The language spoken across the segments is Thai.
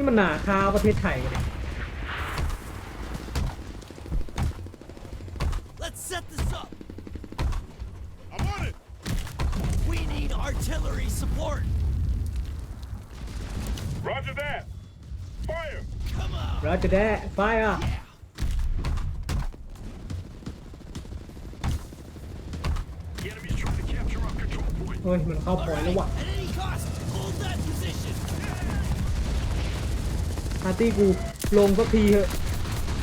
นี่มันหนาค้าประเทศไทยกันเนี่ย Let's set this up. I'm on it. We need artillery support. Roger that. Fire. Come on. เราจะได้ไฟอะ The enemy's trying to capture our control point. เฮ้ยมันเข้าพอยแล้วว่ะ At any cost, hold that position. ปาร์ตี้กูลงสักทีเถอะ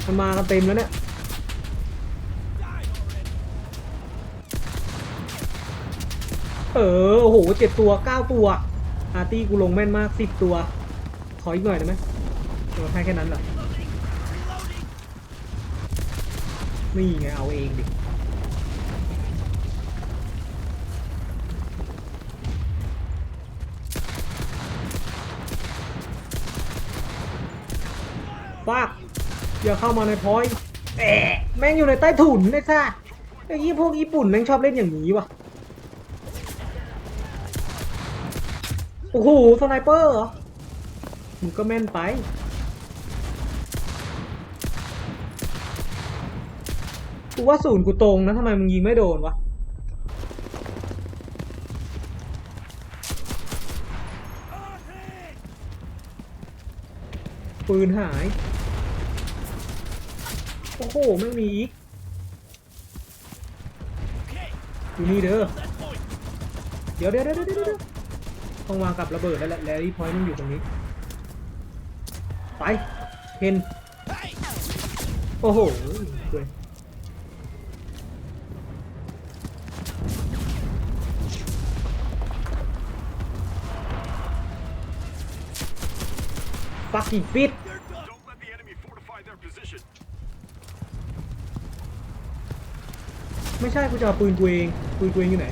มันมากันเต็มแล้วเนี่ยเออโอ้โหเจ็ดตัวเก้าตัวปาร์ตี้กูลงแม่นมากสิบตัว ขออีกหน่อยได้ไหมเออให้แค่นั้นเหรอนี่ไงเอาเองดิ ฟากอย่าเข้ามาในพอยแอะแม่งอยู่ในใต้ถุนไอ้ซ่าไอ้ยี่พวกญี่ปุ่นแม่งชอบเล่นอย่างนี้วะโอ้โหสไนเปอร์เหรอมึงก็แม่นไปกูว่าศูนย์กูตรงนะทำไมมึงยิงไม่โดนวะปืนหาย อ้โหไม่มีอีกอยู่นี่เด้อเดี๋ยวเดี๋ยวเดี๋ยวเดี๋ยวต้องวางกับระเบิดแล้วแหละแล้วที่พอยต์มันอยู่ตรงนี้ไปเพนโอ้โหเว้ยปักกิ่งปิด You're done. Don't let the enemy fortify their position. ไม่ใช่กูจะเอาปืนกูเองปืนกูเองอยู่ไหน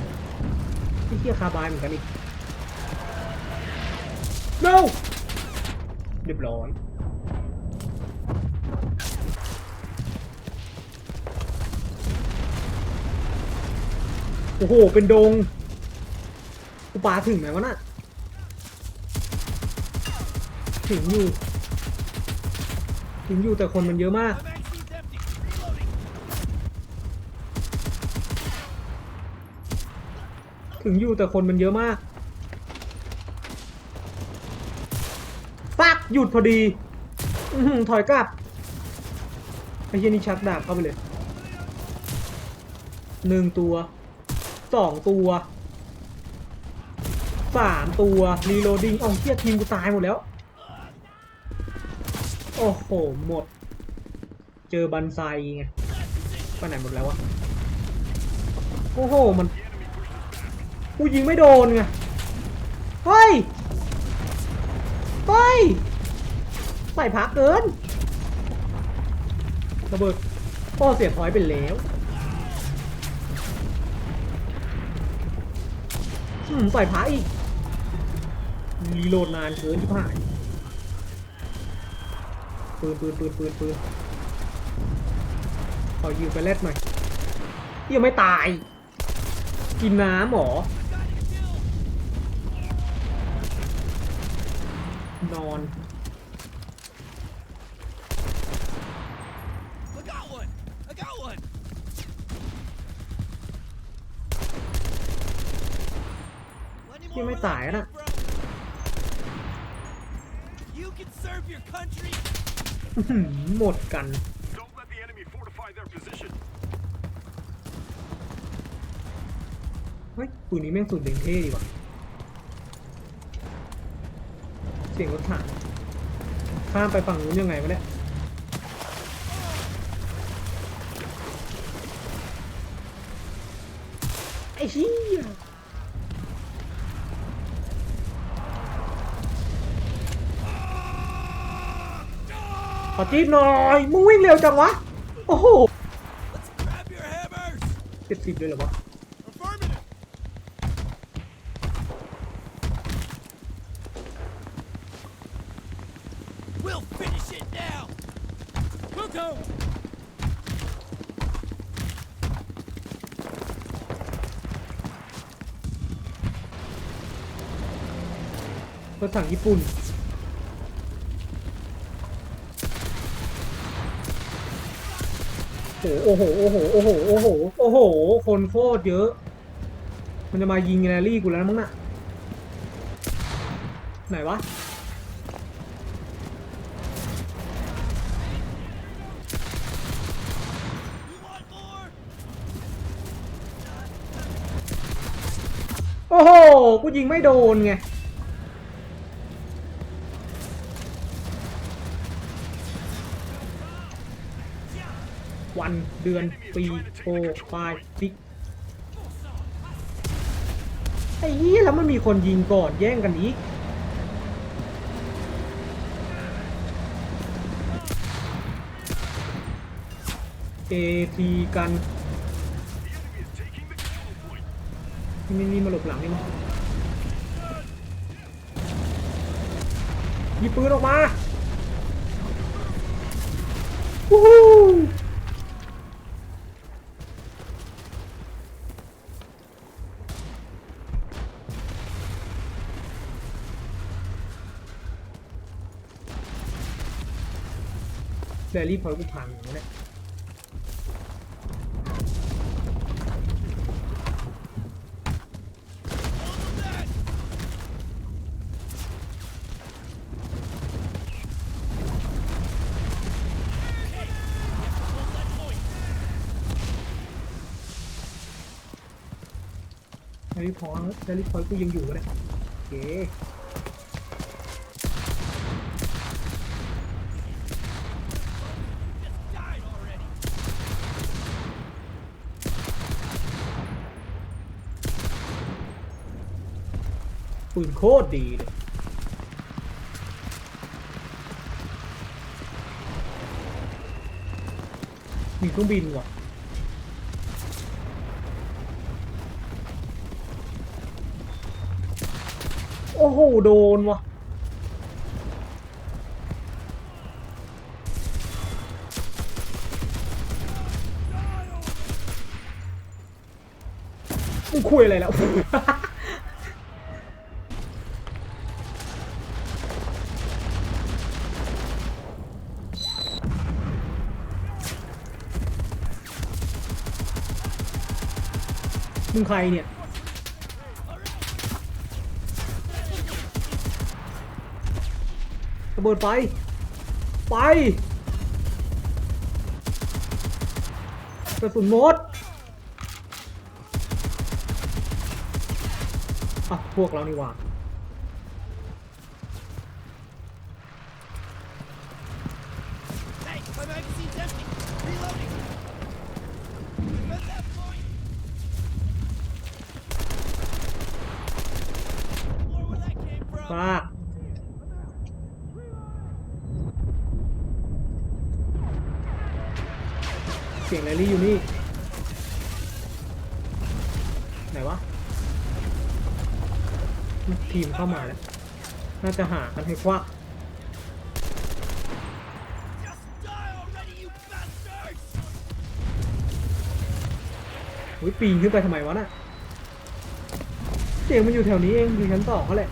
ไอ้เหี้ยคาบายเหมือนกันอีก no เรียบร้อยโอ้โห เป็นดงกูปาถึงไหนวะน่ะ ถึงอยู่ ถึงอยู่แต่คนมันเยอะมาก ถึงอยู่แต่คนมันเยอะมากปักหยุดพอดีอถอยกลับไอ้เหี้ยนี่ชักดาบเข้าไปเลยหนึ่งตัวสองตัวสามตัวรีโหลดดิ้งอ๋อเหี้ยทีมกูตายหมดแล้ว โอ้โห หมด เจอบันไซไงไปไหนหมดแล้ววะ โอ้โห มัน กูยิงไม่โดนไง เฮ้ย เฮ้ย ใส่พักเกิน ระเบิดโอ้เสียถอยไปแล้วอืมใส่พักอีก รีโหลดนานเกินที่ผ่านปืนปืนปืนปืนปืนขอยืมไปแลดหน่อยยังไม่ตาย กินน้ำหรอ นอน I got one. I got one. ยังไม่ตายอะน่ะ You can serve your country. อื้อหือหมดกัน Don't let the enemy fortify their position. เฮ้ยปืนนี้แม่งสุดเด่นเท่ดีว่ะ เสียงรถถังข้ามไปฝั่งนู้นยังไงวะเนี่ยไอ้เหี้ยขอจีบหน่อยมึงวิ่งเร็วจังวะ โอ้โหเจ็ดสิบเลยเหรอวะ We'll finish it now. We'll go. ภาษาญี่ปุ่น โอ้โห โอ้โห โอ้โห โอ้โห โอ้โหโคนโคตรเยอะ มันจะมายิงแรลลี่กูแล้วมั้งน่ะ ไหนวะ อ้โห กูยิงไม่โดนไง วันเดือน ปีโปรไฟล์ติ๊กไอ้เหี้ยแล้วมันมีคนยิงก่อนแย่งกันอีก เอทีกัน The enemy is taking the control point. นี่นี่มาหลบหลังนี่มาหยิบปืนออกมาวู้ฮู้แรลลี่พอยต์กูพังอย่างนี้แหละ แรลลี่พอยต์แรลลี่พอยต์กูยังอยู่เลยโอเคปืนโคตรดีเลยมีเครื่องบินว่ะ อ้โห โดนวะมึงคุยอะไรแล้วมึงใครเนี่ย บิดไปไปกระสุนหมดอะพวกเรานี่หว่า สียงแรลลี่อยู่นี่ ไหนวะ ทีมเข้ามาแล้ว น่าจะหากันให้ควัก Just die already, you bastards! อุ้ยปีนขึ้นไปทำไมวะน่ะเสียงมันอยู่แถวนี้เองอยู่ชั้นสองเขาแหละ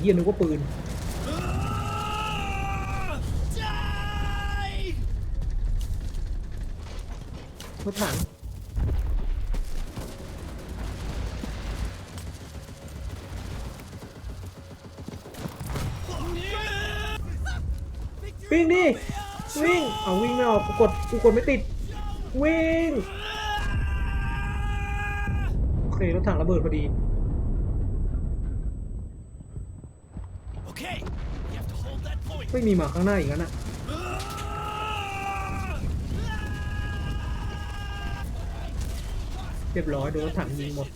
เหี้ยนึกว่าปืน รถถังวิ่งดิ วิ่ง เอาวิ่งไม่ออกกูกดกูกดไม่ติด วิ่ง โอเครถถังระเบิดพอดี ไม่มีหมาข้างหน้าอีกแล้วนะเรียบร้อยโดนรถถังยิงหมด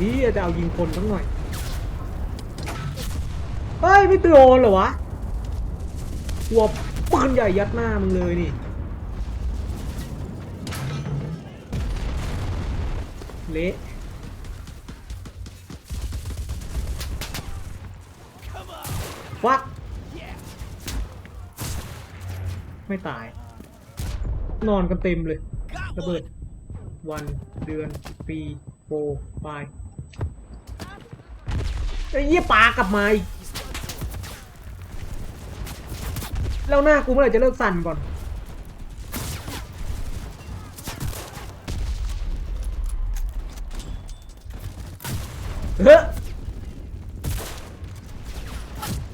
นี่จะเอายิงคนสักหน่อย เฮ้ย ไม่โดนเหรอวะหัวปืนใหญ่ยัดหน้ามึงเลยนี่ เละ ไม่ตาย นอนกันเต็มเลย ระเบิด วันเดือน ปีโฟปลายไอ้เหี้ยปลากลับมาอีก แล้วหน้ากูเมื่อไหร่จะเลิกสั่นก่อน เฮ้ย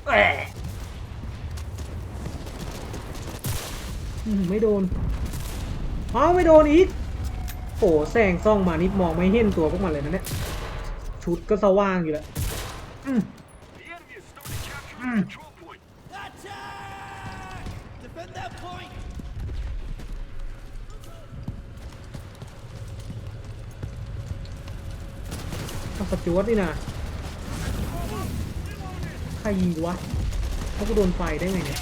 แอะอืม ไม่โดน เอาไม่โดนอีกโอ้แสงซ่องมานิดมองไม่เห็นตัวพวกมันเลยนะเนี่ย ชุดก็สว่างอยู่แล้วอืม The enemy is starting capturing the control point. Attack! Defend that point! เอาสจวตนี่นะใครยิงวะเขากูโดนไฟได้ไงเนี่ย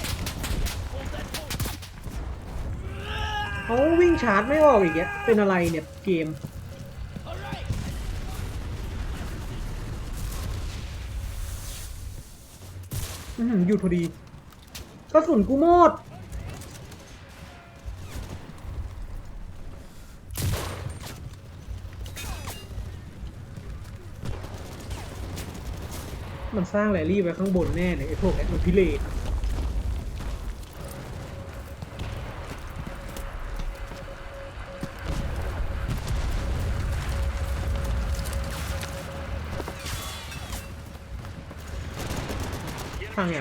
เขาวิ่งชาร์จไม่ออกอีกแกเป็นอะไรเนี่ยเกม อื้อหือหยุดพอดีกระสุนกูหมดมันสร้างแรลลี่ไว้ข้างบนแน่เลยไอ้พวกแอดมินพิเรน ไง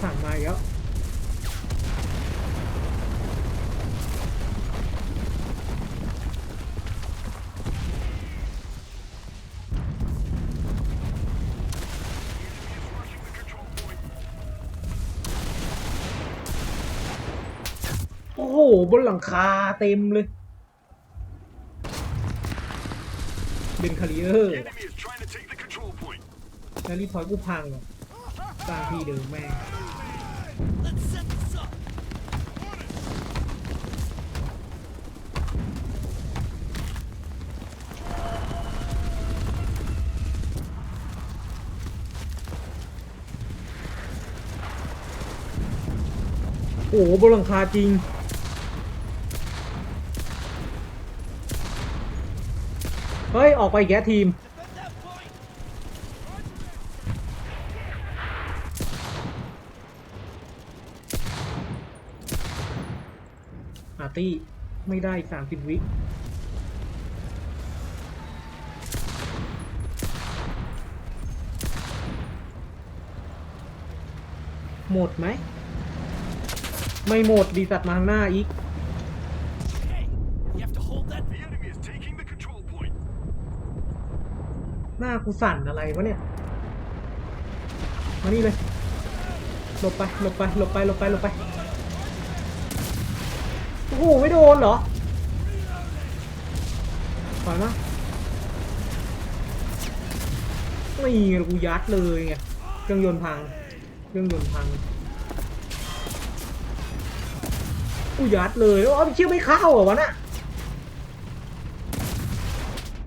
ผ่านมาแล้วโอ้โห บนหลังคาเต็มเลย เป็นคาริเออร์ The enemy is trying to take the control point. แล้วรีพอยต์กูพังอะสร้างที่เดิมแม่ง Let's set this up! โอ้โหบนหลังคาจริง เฮ้ย ออกไปอีกแกทีม อาร์ตี้ไม่ได้สามสิบวิหมดไหม ไม่หมดดีสัตว์มาข้างหน้าอีก หน้ากูสั่นอะไรวะเนี่ย มานี่เลย หลบไป หลบไป หลบไป หลบไป หลบไป โอ้โห ไม่โดนเหรอถอยมาไม่ไงกูยัดเลยไง เครื่องยนต์พัง เครื่องยนต์พังกูยัดเลยแล้วอ๋อเชี่ยไม่เข้าเหรอวะน่ะ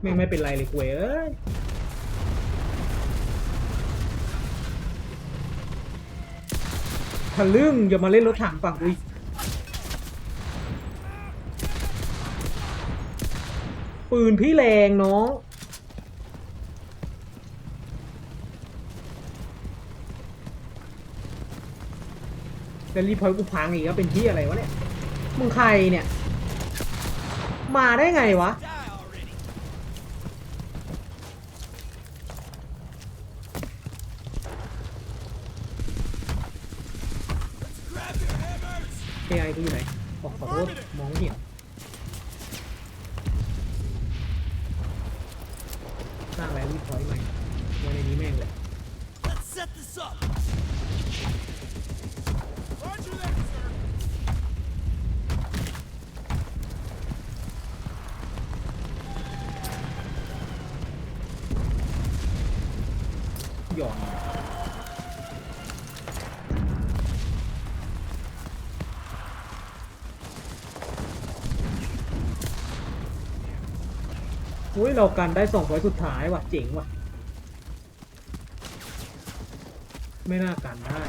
แม่ไม่เป็นไรเลยกูเอ้ย ทะลึ่งอย่ามาเล่นรถถังฝั่งกูอีกปืนพี่แรงน้องแล้วรีพอยกูพังอีกแล้วเป็นที่อะไรวะเนี่ย มึงใครเนี่ย มาได้ไงวะ AI กูอยู่ไหนบอกขอโทษมองไม่เห็นสร้างแรลลี่พอยต์ใหม่ไว้ในนี้แม่งเลย Let's set this up! Roger that, sir! หย่อน อุ้ยเรากันได้สองไว้สุดท้ายว่ะเจ๋งว่ะ ไม่น่ากันได้